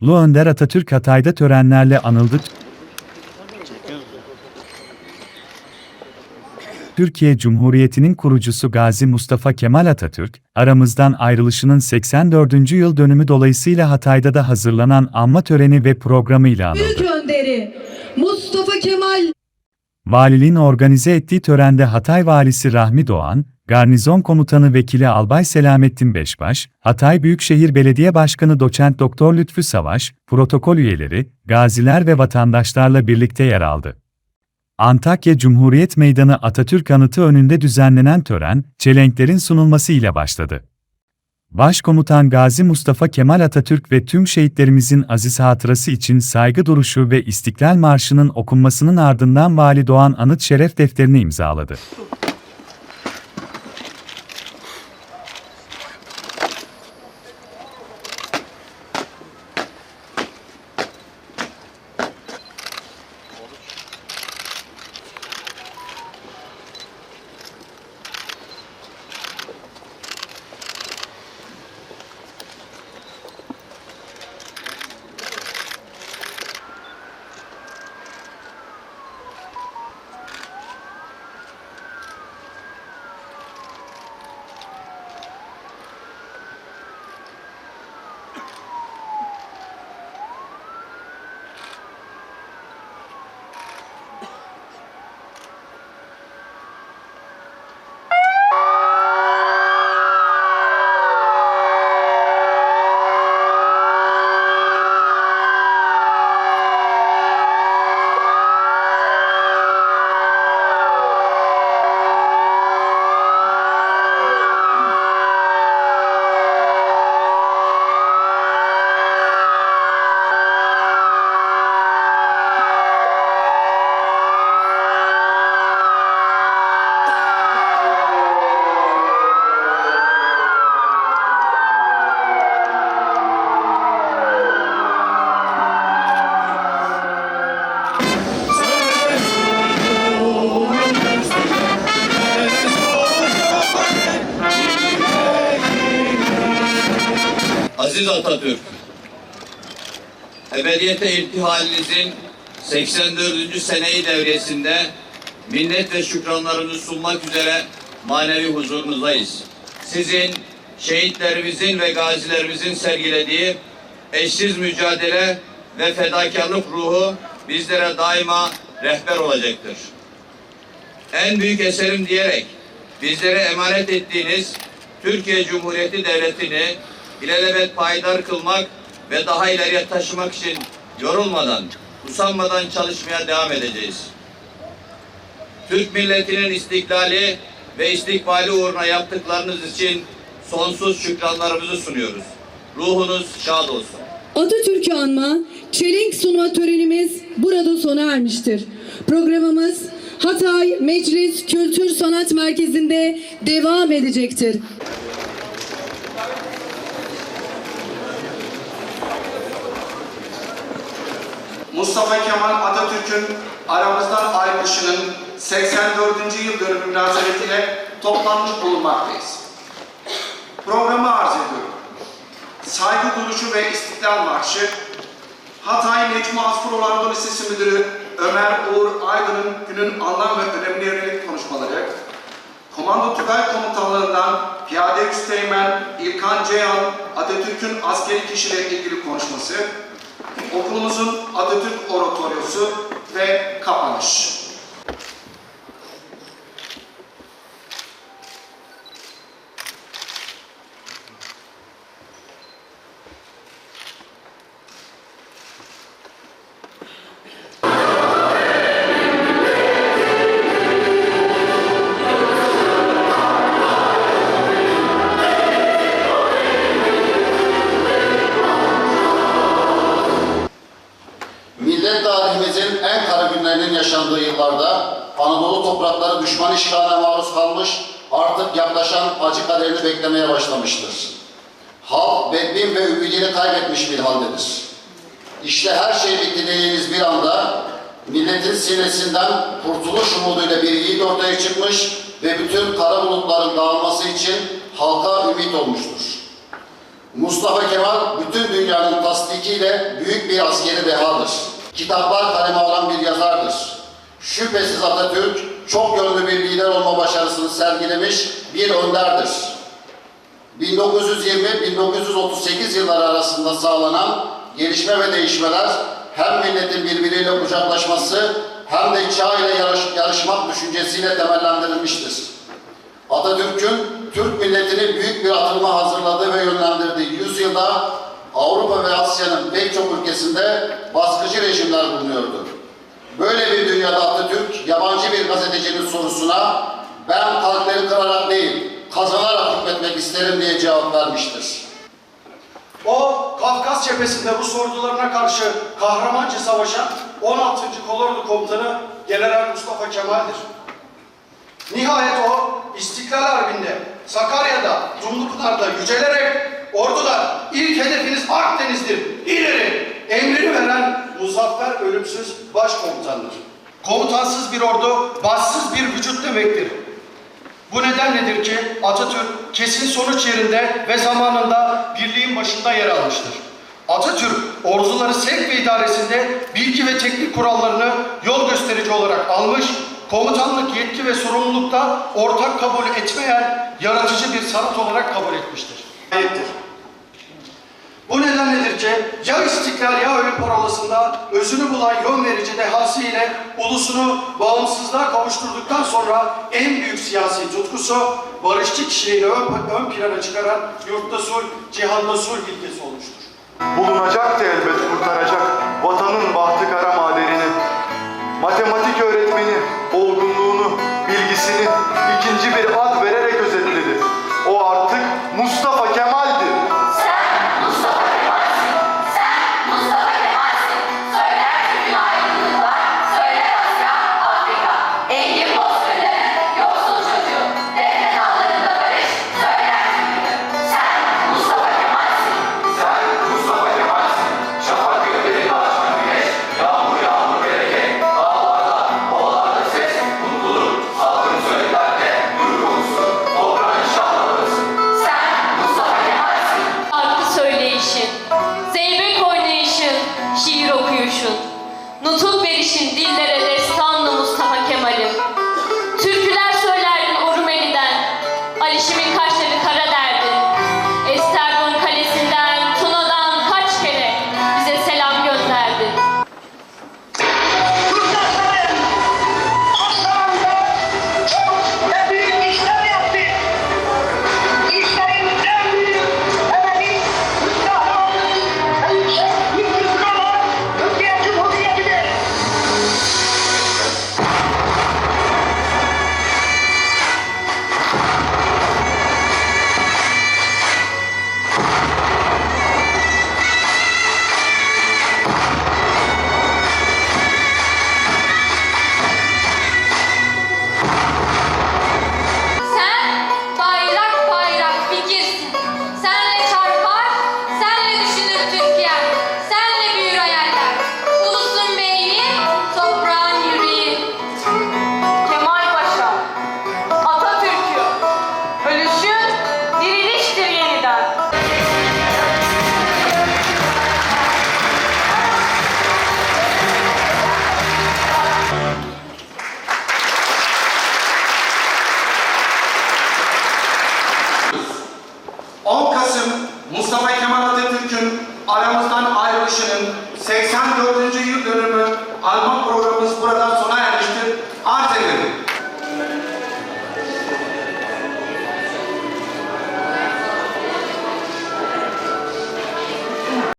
Ulu Önder Atatürk Hatay'da törenlerle anıldı. Türkiye Cumhuriyeti'nin kurucusu Gazi Mustafa Kemal Atatürk, aramızdan ayrılışının 84. yıl dönümü dolayısıyla Hatay'da da hazırlanan anma töreni ve programıyla Büyük anıldı. önderi Mustafa Kemal Valiliğin organize ettiği törende Hatay Valisi Rahmi Doğan, Garnizon Komutanı Vekili Albay Selamettin Beşbaş, Hatay Büyükşehir Belediye Başkanı Doçent Doktor Lütfü Savaş, protokol üyeleri, gaziler ve vatandaşlarla birlikte yer aldı. Antakya Cumhuriyet Meydanı Atatürk Anıtı önünde düzenlenen tören, çelenklerin sunulması ile başladı. Başkomutan Gazi Mustafa Kemal Atatürk ve tüm şehitlerimizin aziz hatırası için saygı duruşu ve İstiklal Marşı'nın okunmasının ardından Vali Doğan Anıt Şeref Defterini imzaladı. Aziz Atatürk, ebediyete irtihalinizin 84. seneyi devresinde minnet ve şükranlarını sunmak üzere manevi huzurunuzdayız. Sizin, şehitlerimizin ve gazilerimizin sergilediği eşsiz mücadele ve fedakarlık ruhu bizlere daima rehber olacaktır. En büyük eserim diyerek bizlere emanet ettiğiniz Türkiye Cumhuriyeti Devleti'ni ilelebet payidar kılmak ve daha ileriye taşımak için yorulmadan, usanmadan çalışmaya devam edeceğiz. Türk milletinin istiklali ve istikbali uğruna yaptıklarınız için sonsuz şükranlarımızı sunuyoruz. Ruhunuz şad olsun. Atatürk'ü anma, çelenk sunma törenimiz burada sona ermiştir. Programımız Hatay Meclis Kültür Sanat Merkezi'nde devam edecektir. Mustafa Kemal Atatürk'ün aramızdan ayrılışının 84. yıl dönümü münasebetiyle toplanmış bulunmaktayız. Programı arz ediyorum. Saygı duruşu ve İstiklal Marşı, Hatay Necmi Asfur Anadolu Lisesi Müdürü Ömer Uğur Aydın'ın günün anlam ve önemine yönelik konuşmaları, Komando Tugay Komutanlığından Piyade Üsteğmen İlkan Ceyhan Atatürk'ün askeri kişiyle ilgili konuşması, okulumuzun Atatürk Oratoryosu ve kapanış. Toprakları düşman işgaline maruz kalmış, artık yaklaşan acı kaderini beklemeye başlamıştır. Halk bedbin ve ümidini kaybetmiş bir haldedir. İşte her şey bitti bir anda milletin sinesinden kurtuluş umuduyla bir yiğit ortaya çıkmış ve bütün kara bulutların dağılması için halka ümit olmuştur. Mustafa Kemal bütün dünyanın tasdikiyle büyük bir askeri dehadır. Kitaplar kaleme alan bir yazardır. Şüphesiz Atatürk çok yönlü bir lider olma başarısını sergilemiş bir önderdir. 1920-1938 yılları arasında sağlanan gelişme ve değişmeler hem milletin birbiriyle kucaklaşması hem de çağ ile yarış, yarışmak düşüncesiyle temellendirilmiştir. Atatürk'ün Türk milletini büyük bir atılma hazırladığı ve yönlendirdiği yüzyılda Avrupa ve Asya'nın pek çok ülkesinde baskıcı rejimler bulunuyordu. Böyle bir dünyada Atatürk yabancı bir gazetecinin sorusuna ben kalpleri kırarak değil kazanarak hükmetmek isterim diye cevap vermiştir. O Kafkas cephesinde Rus ordularına karşı kahramanca savaşan 16. Kolordu Komutanı General Mustafa Kemal'dir. Nihayet o İstiklal Harbi'nde, Sakarya'da, Dumlupınar'da yücelerek ordular ilk hedefiniz Akdeniz'dir, ileri emrini veren muzaffer ölümsüz başkomutandır. Komutansız bir ordu, bassız bir vücut demektir. Bu nedenledir ki Atatürk kesin sonuç yerinde ve zamanında birliğin başında yer almıştır. Atatürk orduları sevk ve idaresinde bilgi ve teknik kurallarını yol gösterici olarak almış, komutanlık yetki ve sorumlulukta ortak kabul etmeyen yaratıcı bir sanat olarak kabul etmiştir. Ayettir. Bu nedenledir ki ya istiklal ya ölüm parolasında özünü bulan yön verici dehası ile ulusunu bağımsızlığa kavuşturduktan sonra en büyük siyasi tutkusu barışçı kişiliğini ön, ön plana çıkaran yurtta sulh, cihanda sulh ilkesi olmuştur. Bulunacaktı elbet kurtaracak vatanın bahtı kara maderini. Matematik öğretmeni olgunluğunu, bilgisini ikinci bir ad vererek özetledi. No took